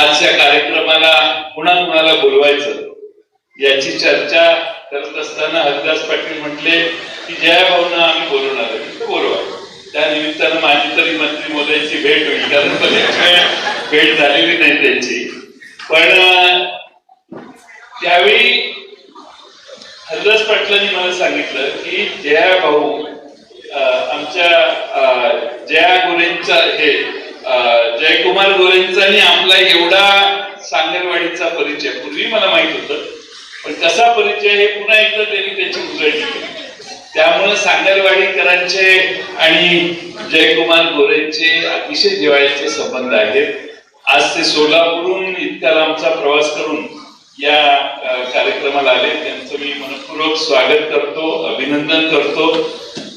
आजच्या कार्यक्रमाला कुणा कुणाला बोलवायचं? याची चर्चा करत असताना हरिदास पाटील म्हटले की ज्या भाऊना आम्ही बोलवणार आहे बोलवा. त्या निमित्तानं माझी तरी मंत्री मोदयांची भेट होईल कारण भेट झालेली नाही त्यांची. पण त्यावेळी हरिदास पाटलांनी मला सांगितलं की जया भाऊ आमच्या जया गोरेंचा हे जयकुमार गोरेंचा आणि आपला एवढा सांगणवाडीचा परिचय. पूर्वी मला माहीत होतं पण कसा परिचय हे पुन्हा एकदा त्यांनी त्याची उजळणी केली. त्यामुळे सांगलवाडीकरांचे आणि जयकुमार गोरेंचे अतिशय जिवाळ्याचे संबंध आहेत. आज ते सोलापूरहून इतका लांबचा प्रवास करून या कार्यक्रमाला आले त्यांचं मी मनपूर्वक स्वागत करतो अभिनंदन करतो.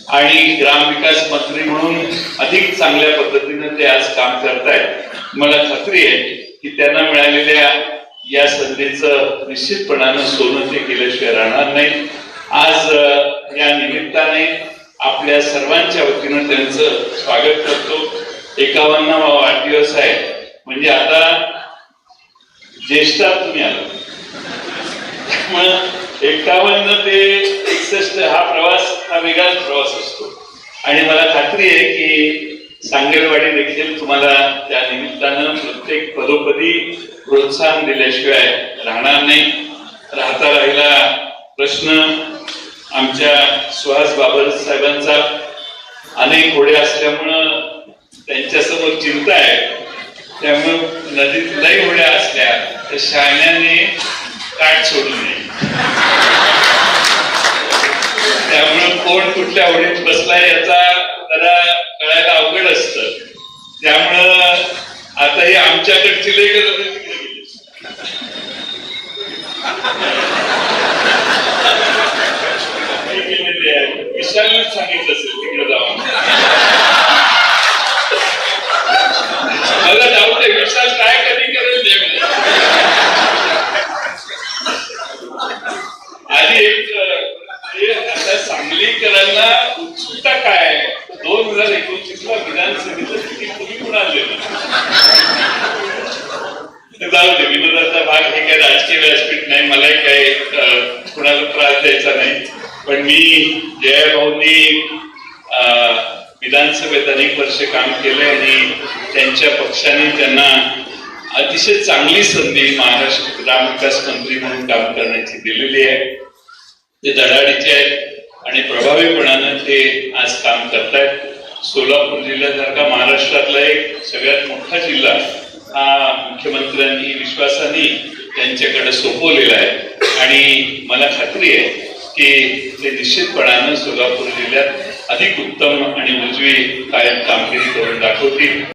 आणि ग्रामविकास मंत्री म्हणून अधिक चांगल्या पद्धतीनं ते आज काम करतायत. मला खात्री आहे की त्यांना मिळालेल्या या संधीचं निश्चितपणानं सोनं ते केल्याशिवाय राहणार नाही. आज या निमित्ताने आपल्या सर्वांच्या वतीनं त्यांचं स्वागत करतो. एकावन्नावा वाढदिवस आहे. म्हणजे आता ज्येष्ठात तुम्ही आला मग एकावन्न ते एकसष्ट हा प्रवास हा वेगळाच प्रवास असतो. आणि मला खात्री आहे की सांगेलवाडी देखील तुम्हाला त्या निमित्तानं प्रत्येक पदोपदी प्रोत्साहन दिल्याशिवाय राहणार नाही. राहता राहिला प्रश्न आमच्या सुहास बाबर साहेबांचा. अनेक घोडे असल्यामुळं त्यांच्यासमोर चिंता आहे. त्यामुळं नदीत लई होड्या असल्या तर शाळण्याने काठ सोडू नये त्यामुळे कोण कुठल्या होडीत बसलाय याचा जरा कळायला अवघड असत. त्यामुळं आता हे आमच्याकडची लई गरज आहे विशालनेच सांगितलं असेल तिकडे जाऊन मला डाऊट आहे विशाल काय कधी करेल ते म्हणजे. आधी एक अं, हे आता सांगलीकरांना उत्सुकता काय आहे? दोन हजार विधानसभेचं तिकीट तुम्ही कुणाला जाऊ दे विनोदाचा भाग हे काय राजकीय व्यासपीठ नाही मलाही काही कुणाला त्रास द्यायचा नाही पण मी जयभाऊंनी विधानसभेत अनेक वर्ष काम केले आणि त्यांच्या पक्षाने त्यांना अतिशय चांगली संधी महाराष्ट्र ग्रामविकास मंत्री म्हणून काम करण्याची दिलेली आहे ते धडाडीचे आहेत आणि प्रभावीपणानं ते आज काम करतायत सोलापूर जिल्ह्यासारखा महाराष्ट्रातला एक सगळ्यात मोठा जिल्हा हा मुख्यमंत्र्यांनी विश्वासाने त्यांच्याकडे सोपवलेला आहे. आणि मला खात्री आहे की ते निश्चितपणानं सोलापूर जिल्ह्यात अधिक उत्तम आणि उजवी कायम कामगिरी करून दाखवतील.